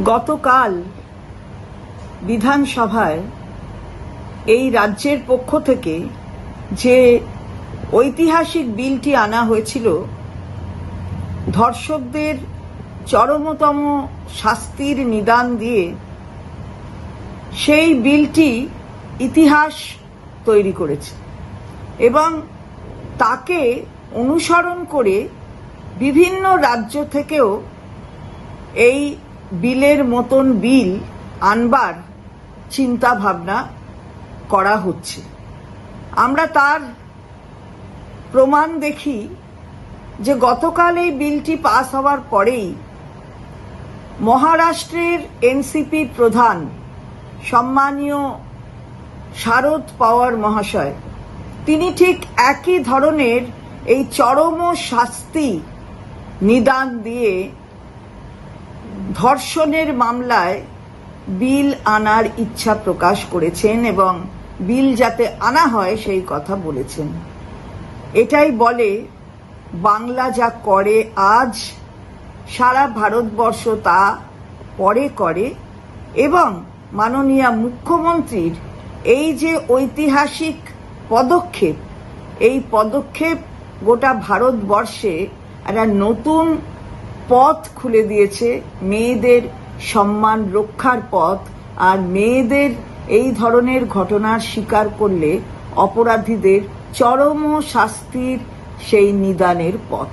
গতকাল বিধানসভায় এই রাজ্যের পক্ষ থেকে যে ঐতিহাসিক বিলটি আনা হয়েছিল, ধর্ষকদের চরমতম শাস্তির নিদান দিয়ে সেই বিলটি ইতিহাস তৈরি করেছে এবং তাকে অনুসরণ করে বিভিন্ন রাজ্য থেকেও এই বিলের মতন বিল আনবার চিন্তা ভাবনা করা হচ্ছে। আমরা তার প্রমাণ দেখি যে গতকাল এই বিলটি পাস হওয়ার পরেই মহারাষ্ট্রের এনসিপি প্রধান সম্মানীয় শারদ পাওয়ার মহাশয়, তিনি ঠিক একই ধরনের এই চরম শাস্তি নিদান দিয়ে ধর্ষণের মামলায় বিল আনার ইচ্ছা প্রকাশ করেছেন এবং বিল যাতে আনা হয় সেই কথা বলেছেন। এটাই বলে বাংলা যা করে আজ, সারা ভারতবর্ষ তা পরে করে এবং মাননীয় মুখ্যমন্ত্রীর এই যে ঐতিহাসিক পদক্ষেপ, এই পদক্ষেপ গোটা ভারতবর্ষে একটা নতুন পথ খুলে দিয়েছে মেয়েদের সম্মান রক্ষার পথ, আর মেয়েদের এই ধরনের ঘটনার শিকার করলে অপরাধীদের চরম শাস্তির সেই নিদানের পথ।